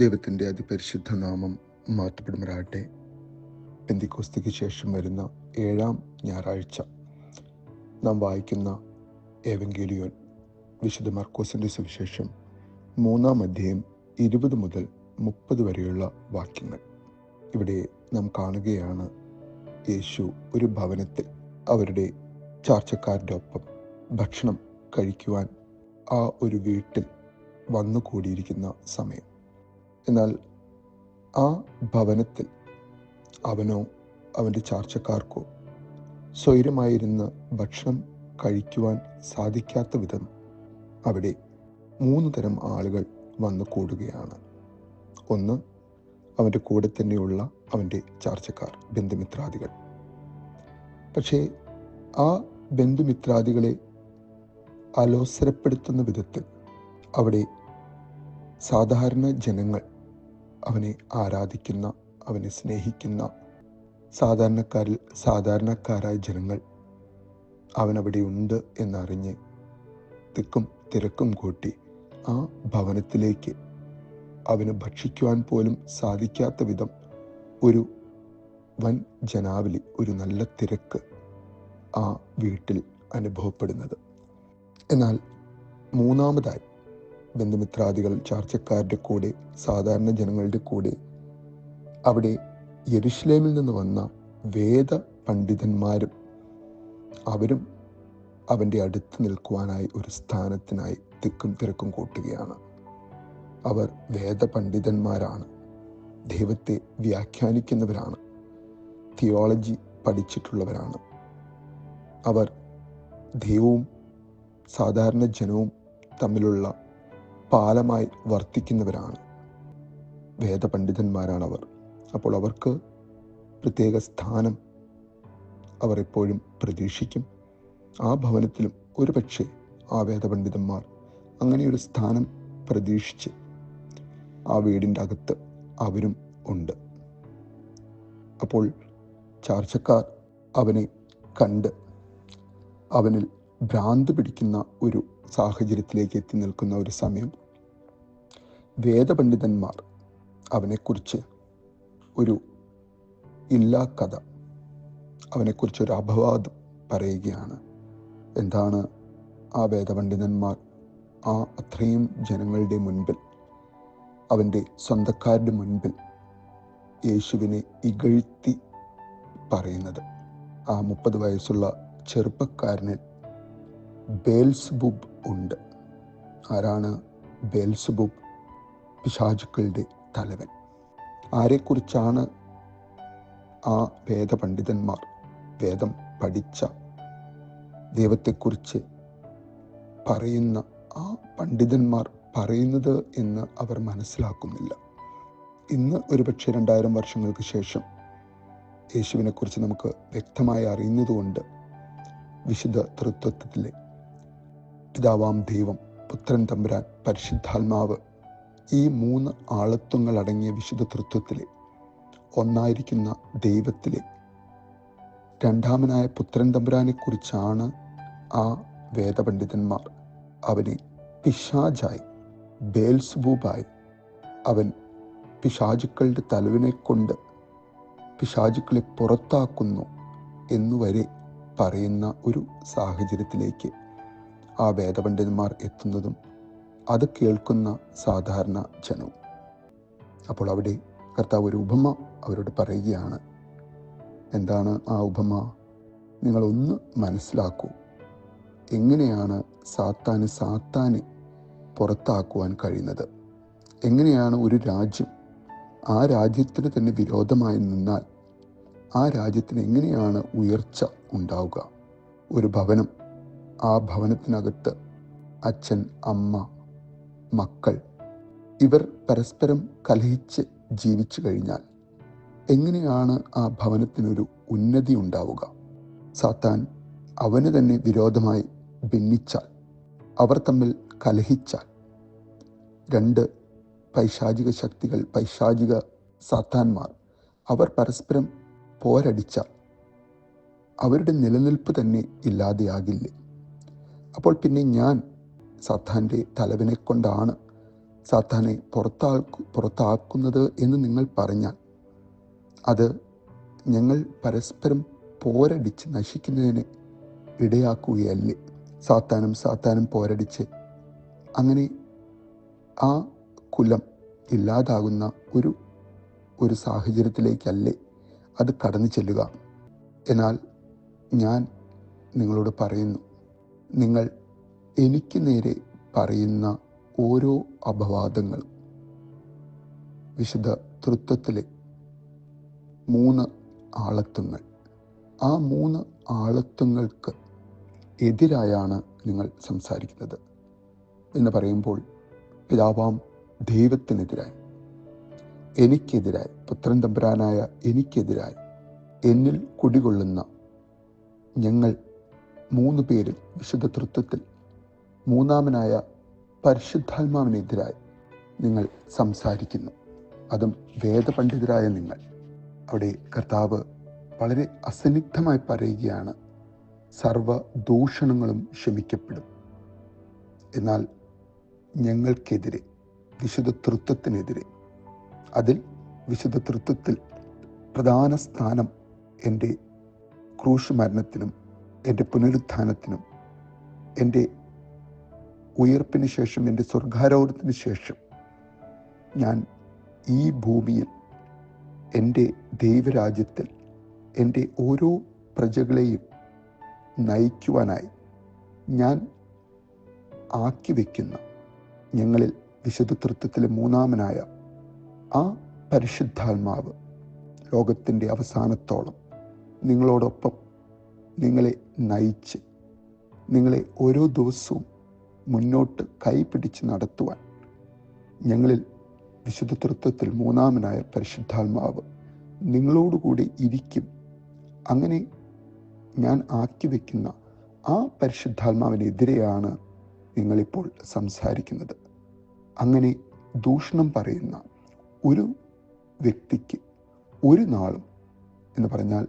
ദൈവത്തിന്റെ അതിപരിശുദ്ധ നാമം മാറ്റപ്പെടുമാറാകട്ടെ. പെന്തിക്കോസ്തിക്ക് ശേഷം വരുന്ന ഏഴാം ഞായറാഴ്ച നാം വായിക്കുന്ന ഏവങ്കേലിയോൻ വിശുദ്ധ മർക്കോസിന്റെ സുവിശേഷം മൂന്നാം അധ്യായം ഇരുപത് മുതൽ മുപ്പത് വരെയുള്ള വാക്യങ്ങൾ. ഇവിടെ നാം കാണുകയാണ് യേശു ഒരു ഭവനത്തിൽ അവരുടെ ചാർച്ചക്കാരുടെ ഒപ്പം ഭക്ഷണം കഴിക്കുവാൻ ആ ഒരു വീട്ടിൽ വന്നു കൂടിയിരിക്കുന്ന സമയം. എന്നാൽ ആ ഭവനത്തിൽ അവനോ അവന്റെ ചാർച്ചക്കാർക്കോ സ്വൈരമായിരുന്ന് ഭക്ഷണം കഴിക്കുവാൻ സാധിക്കാത്ത വിധം അവിടെ മൂന്ന് തരം ആളുകൾ വന്നു കൂടുകയാണ്. ഒന്ന് അവന്റെ കൂടെ തന്നെയുള്ള അവന്റെ ചാർച്ചക്കാർ ബന്ധുമിത്രാദികൾ. പക്ഷേ ആ ബന്ധുമിത്രാദികളെ അലോസരപ്പെടുത്തുന്ന വിധത്തിൽ അവിടെ സാധാരണ ജനങ്ങൾ അവനെ ആരാധിക്കുന്ന അവനെ സ്നേഹിക്കുന്ന സാധാരണക്കാരിൽ സാധാരണക്കാരായ ജനങ്ങൾ അവനവിടെ ഉണ്ട് എന്നറിഞ്ഞ് തിക്കും തിരക്കും കൂട്ടി ആ ഭവനത്തിലേക്ക് അവന് ഭക്ഷിക്കുവാൻ പോലും സാധിക്കാത്ത വിധം ഒരു വൻ ജനാവലി ഒരു നല്ല തിരക്ക് ആ വീട്ടിൽ അനുഭവപ്പെടുന്നത്. എന്നാൽ മൂന്നാമതായി ബന്ധുമിത്രാദികൾ ചാർച്ചക്കാരുടെ കൂടെ സാധാരണ ജനങ്ങളുടെ കൂടെ. അവിടെ യരുഷലേമിൽ നിന്ന് വന്ന വേദ പണ്ഡിതന്മാരും അവരും അവന്റെ അടുത്ത് നിൽക്കുവാനായി ഒരു സ്ഥാനത്തിനായി തിക്കും തിരക്കും കൂട്ടുകയാണ്. അവർ വേദ പണ്ഡിതന്മാരാണ്. ദൈവത്തെ വ്യാഖ്യാനിക്കുന്നവരാണ്. തിയോളജി പഠിച്ചിട്ടുള്ളവരാണ്. അവർ ദൈവവും സാധാരണ ജനവും തമ്മിലുള്ള പാലമായി വർത്തിക്കുന്നവരാണ്. വേദപണ്ഡിതന്മാരാണ് അവർ അപ്പോൾ അവർക്ക് പ്രത്യേക സ്ഥാനം അവർ എപ്പോഴും പ്രതീക്ഷിക്കും. ആ ഭവനത്തിലും ഒരുപക്ഷെ ആ വേദപണ്ഡിതന്മാർ അങ്ങനെയൊരു സ്ഥാനം പ്രതീക്ഷിച്ച് ആ വീടിന്റെ അകത്ത് അവരും ഉണ്ട്. അപ്പോൾ ചാർച്ചക്കാർ അവനെ കണ്ട് അവനിൽ ഭ്രാന്ത് പിടിക്കുന്ന ഒരു സാഹചര്യത്തിലേക്ക് എത്തി നിൽക്കുന്ന ഒരു സമയം വേദപണ്ഡിതന്മാർ അവനെക്കുറിച്ച് ഒരു ഇല്ലാ കഥ അവനെക്കുറിച്ച് ഒരു അപവാദം പറയുകയാണ്. എന്താണ് ആ വേദപണ്ഡിതന്മാർ ആ അത്രയും ജനങ്ങളുടെ മുൻപിൽ അവന്റെ സ്വന്തക്കാരുടെ മുൻപിൽ യേശുവിനെ ഇകഴ്ത്തി പറയുന്നത്? ആ മുപ്പത് വയസ്സുള്ള ചെറുപ്പക്കാരനിൽ ബേൽസ്ബുബ് ഉണ്ട്. ആരാണ് ബേൽസ്ബുബ്? പിശാചുക്കളുടെ തലവൻ. ആരെക്കുറിച്ചാണ് ആ വേദപണ്ഡിതന്മാർ വേദം പഠിച്ച ദൈവത്തെക്കുറിച്ച് പറയുന്ന ആ പണ്ഡിതന്മാർ പറയുന്നത് എന്ന് അവർ മനസ്സിലാക്കുന്നില്ല. ഇന്ന് ഒരുപക്ഷെ രണ്ടായിരം വർഷങ്ങൾക്ക് ശേഷം യേശുവിനെക്കുറിച്ച് നമുക്ക് വ്യക്തമായി അറിയുന്നതുകൊണ്ട് വിശുദ്ധ തൃത്വത്തിലെ പിതാവാം ദൈവം പുത്രൻ തമ്പുരാൻ പരിശുദ്ധാത്മാവ് ഈ മൂന്ന് ആളത്വങ്ങൾ അടങ്ങിയ വിശുദ്ധ തൃത്വത്തിലെ ഒന്നായിരിക്കുന്ന ദൈവത്തിലെ രണ്ടാമനായ പുത്രൻ തമ്പുരാനെ കുറിച്ചാണ് ആ വേദപണ്ഡിതന്മാർ അവനെ പിശാജായി ബേൽസ്ബൂബായി അവൻ പിശാചുക്കളുടെ തലവിനെ കൊണ്ട് പിശാചുക്കളെ പുറത്താക്കുന്നു എന്നുവരെ പറയുന്ന ഒരു സാഹചര്യത്തിലേക്ക് ആ വേദപണ്ഡിതന്മാർ എത്തുന്നതും അത് കേൾക്കുന്ന സാധാരണ ജനവും അപ്പോൾ അവിടെ കർത്താവ് ഒരു ഉപമ അവരോട് പറയുകയാണ്. എന്താണ് ആ ഉപമ? നിങ്ങളൊന്ന് മനസ്സിലാക്കൂ. എങ്ങനെയാണ് സാത്താന് സാത്താനെ പുറത്താക്കുവാൻ കഴിയുന്നത്? എങ്ങനെയാണ് ഒരു രാജ്യം ആ രാജ്യത്തിന് തന്നെ വിരോധമായി നിന്നാൽ ആ രാജ്യത്തിന് എങ്ങനെയാണ് ഉയർച്ച ഉണ്ടാവുക? ഒരു ഭവനം ആ ഭവനത്തിനകത്ത് അച്ഛൻ അമ്മ മക്കൾ. ഇവർ പരസ്പരം കലഹിച്ച് ജീവിച്ചു കഴിഞ്ഞാൽ എങ്ങനെയാണ് ആ ഭവനത്തിനൊരു ഉന്നതി ഉണ്ടാവുക? സാത്താൻ അവന് തന്നെ വിരോധമായി ഭിന്നിച്ചാൽ അവർ തമ്മിൽ കലഹിച്ചാൽ. രണ്ട് പൈശാചിക ശക്തികൾ പൈശാചിക സാത്താന്മാർ അവർ പരസ്പരം പോരടിച്ചാൽ അവരുടെ നിലനിൽപ്പ് തന്നെ ഇല്ലാതെയാകില്ലേ? അപ്പോൾ പിന്നെ ഞാൻ സാത്താന്റെ തലവിനെ കൊണ്ടാണ് സാത്താനെ പുറത്താക്കു പുറത്താക്കുന്നത് എന്ന് നിങ്ങൾ പറഞ്ഞാൽ അത് ഞങ്ങൾ പരസ്പരം പോരടിച്ച് നശിക്കുന്നതിന് ഇടയാക്കുകയല്ലേ? സാത്താനും സാത്താനും പോരടിച്ച്. അങ്ങനെ ആ കുലം ഇല്ലാതാകുന്ന ഒരു ഒരു സാഹചര്യത്തിലേക്കല്ലേ അത് കടന്നു ചെല്ലുക? എന്നാൽ ഞാൻ നിങ്ങളോട് പറയുന്നു നിങ്ങൾ എനിക്ക് നേരെ പറയുന്ന ഓരോ അപവാദങ്ങൾ വിശുദ്ധ തൃത്വത്തിലെ മൂന്ന് ആളത്വങ്ങൾ. ആ മൂന്ന് ആളത്വങ്ങൾക്ക് എതിരായാണ് നിങ്ങൾ സംസാരിക്കുന്നത് എന്ന് പറയുമ്പോൾ പിതാവാം ദൈവത്തിനെതിരായി. എനിക്കെതിരായി. പുത്രൻ തമ്പുരാനായ എനിക്കെതിരായി. എന്നിൽ കുടികൊള്ളുന്ന ഞങ്ങൾ മൂന്ന് പേരിൽ വിശുദ്ധ തൃത്വത്തിൽ മൂന്നാമനായ പരിശുദ്ധാത്മാവിനെതിരായി നിങ്ങൾ സംസാരിക്കുന്നു. അതും വേദപണ്ഡിതരായ നിങ്ങൾ. അവിടെ കർത്താവ് വളരെ അസന്നിഗ്ധമായി പറയുകയാണ് സർവ ദൂഷണങ്ങളും ക്ഷമിക്കപ്പെടും. എന്നാൽ ഞങ്ങൾക്കെതിരെ വിശുദ്ധ തൃത്വത്തിനെതിരെ അതിൽ വിശുദ്ധ തൃത്വത്തിൽ പ്രധാന സ്ഥാനം എന്റെ ക്രൂശ് മരണത്തിനും എന്റെ പുനരുത്ഥാനത്തിനും എന്റെ ഉയർപ്പിന് ശേഷം എന്റെ സ്വർഗാരോഹത്തിന് ശേഷം ഞാൻ ഈ ഭൂമിയിൽ എന്റെ ദൈവരാജ്യത്തിൽ എന്റെ ഓരോ പ്രജകളെയും നയിക്കുവാനായി ഞാൻ ആക്കി വയ്ക്കുന്ന ഞങ്ങളിൽ വിശുദ്ധ തൃത്വത്തിലെ മൂന്നാമനായ ആ പരിശുദ്ധാത്മാവ് ലോകത്തിന്റെ അവസാനത്തോളം നിങ്ങളോടൊപ്പം നിങ്ങളെ നയിച്ച് നിങ്ങളെ ഓരോ ദിവസവും മുന്നോട്ട് കൈപിടിച്ച് നടത്തുവാൻ ഞങ്ങളിൽ വിശുദ്ധ തൃത്വത്തിൽ മൂന്നാമനായ പരിശുദ്ധാത്മാവ് നിങ്ങളോടുകൂടി ഇരിക്കും. അങ്ങനെ ഞാൻ ആക്കി വയ്ക്കുന്ന ആ പരിശുദ്ധാത്മാവിനെതിരെയാണ് നിങ്ങളിപ്പോൾ സംസാരിക്കുന്നത്. അങ്ങനെ ദൂഷണം പറയുന്ന ഒരു വ്യക്തിക്ക് ഒരു നാളും എന്ന് പറഞ്ഞാൽ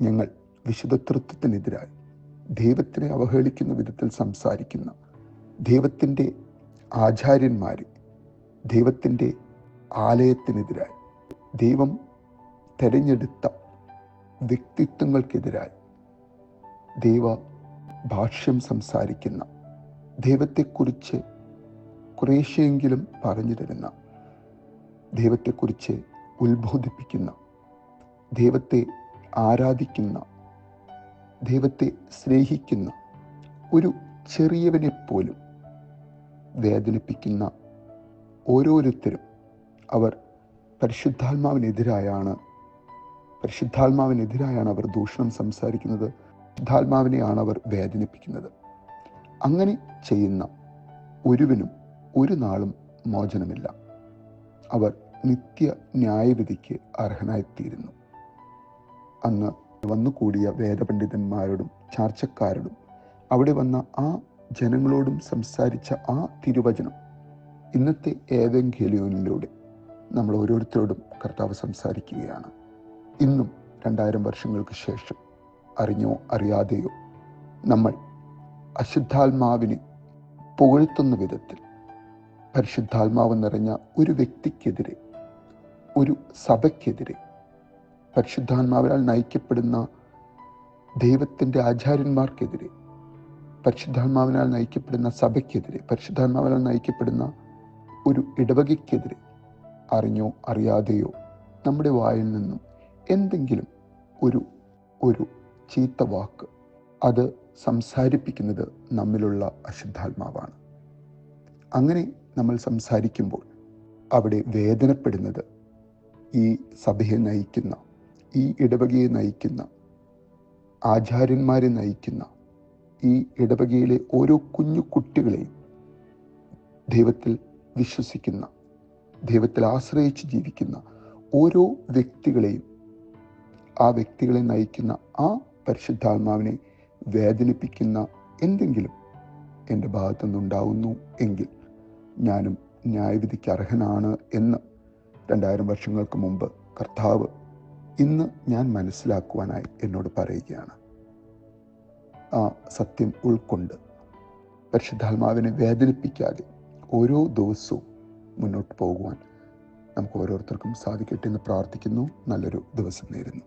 ഞങ്ങൾ വിശുദ്ധ തൃത്വത്തിനെതിരായി ദൈവത്തിനെ അവഹേളിക്കുന്ന വിധത്തിൽ സംസാരിക്കുന്ന ദൈവത്തിന്റെ ആചാര്യന്മാർ ദൈവത്തിന്റെ ആലയത്തിനെതിരായി ദൈവം തെരഞ്ഞെടുത്ത വ്യക്തിത്വങ്ങൾക്കെതിരായി ദൈവ ഭാഷ്യം സംസാരിക്കുന്ന ദൈവത്തെക്കുറിച്ച് കുറേശ്ശെയെങ്കിലും പറഞ്ഞു തരുന്ന ദൈവത്തെക്കുറിച്ച് ഉത്ബോധിപ്പിക്കുന്ന ദൈവത്തെ ആരാധിക്കുന്ന ദൈവത്തെ സ്നേഹിക്കുന്ന ഒരു ചെറിയവനെ പോലും വേദനിപ്പിക്കുന്ന ഓരോരുത്തരും അവർ പരിശുദ്ധാത്മാവിനെതിരായാണ് പരിശുദ്ധാത്മാവിനെതിരായാണ് അവർ ദൂഷണം സംസാരിക്കുന്നത് പരിശുദ്ധാത്മാവിനെയാണ് അവർ വേദനിപ്പിക്കുന്നത്. അങ്ങനെ ചെയ്യുന്ന ഒരുവനും ഒരു നാളും മോചനമില്ല. അവർ നിത്യ ന്യായവിധിക്ക് അർഹനായിത്തീരുന്നു. അന്ന് വന്നുകൂടിയ വേദപണ്ഡിതന്മാരോടും ചാർച്ചക്കാരോടും അവിടെ വന്ന ആ ജനങ്ങളോടും സംസാരിച്ച ആ തിരുവചനം ഇന്നത്തെ ഏവെങ്കേലിയോനിലൂടെ നമ്മൾ ഓരോരുത്തരോടും കർത്താവ് സംസാരിക്കുകയാണ്. ഇന്നും രണ്ടായിരം വർഷങ്ങൾക്ക് ശേഷം അറിഞ്ഞോ അറിയാതെയോ നമ്മൾ അശുദ്ധാത്മാവിനെ പുകഴ്ത്തുന്ന വിധത്തിൽ പരിശുദ്ധാത്മാവ് നിറഞ്ഞ ഒരു വ്യക്തിക്കെതിരെ ഒരു സഭയ്ക്കെതിരെ പരിശുദ്ധാത്മാവിനാൽ നയിക്കപ്പെടുന്ന ദൈവത്തിന്റെ ആചാര്യന്മാർക്കെതിരെ പരിശുദ്ധാത്മാവിനാൽ നയിക്കപ്പെടുന്ന സഭയ്ക്കെതിരെ പരിശുദ്ധാത്മാവിനാൽ നയിക്കപ്പെടുന്ന ഒരു ഇടവകയ്ക്കെതിരെ അറിഞ്ഞോ അറിയാതെയോ നമ്മുടെ വായിൽ നിന്നും എന്തെങ്കിലും ഒരു ഒരു ചീത്ത വാക്ക് അത് സംസാരിപ്പിക്കുന്നത് നമ്മിലുള്ള അശുദ്ധാത്മാവാണ്. അങ്ങനെ നമ്മൾ സംസാരിക്കുമ്പോൾ അവിടെ വേദനപ്പെടുന്നത് ഈ സഭയെ നയിക്കുന്ന ഈ ഇടവകയെ നയിക്കുന്ന ആചാര്യന്മാരെ നയിക്കുന്ന ഈ ഇടവകയിലെ ഓരോ കുഞ്ഞു കുട്ടികളെയും ദൈവത്തിൽ വിശ്വസിക്കുന്ന ദൈവത്തിൽ ആശ്രയിച്ച് ജീവിക്കുന്ന ഓരോ വ്യക്തികളെയും ആ വ്യക്തികളെ നയിക്കുന്ന ആ പരിശുദ്ധാത്മാവിനെ വേദനിപ്പിക്കുന്ന എന്തെങ്കിലും എന്റെ ഭാഗത്തു നിന്നുണ്ടാവുന്നു എങ്കിൽ ഞാനും ന്യായവിധിക്ക് അർഹനാണ് എന്ന് രണ്ടായിരം വർഷങ്ങൾക്ക് മുമ്പ് കർത്താവ് ഇന്ന് ഞാൻ മനസ്സിലാക്കുവാനായി എന്നോട് പറയുകയാണ്. ആ സത്യം ഉൾക്കൊണ്ട് പരിശുദ്ധാത്മാവിനെ വേദനിപ്പിക്കാതെ ഓരോ ദിവസവും മുന്നോട്ട് പോകുവാൻ നമുക്ക് ഓരോരുത്തർക്കും സാധിക്കട്ടെ എന്ന് പ്രാർത്ഥിക്കുന്നു. നല്ലൊരു ദിവസം നേരുന്നു.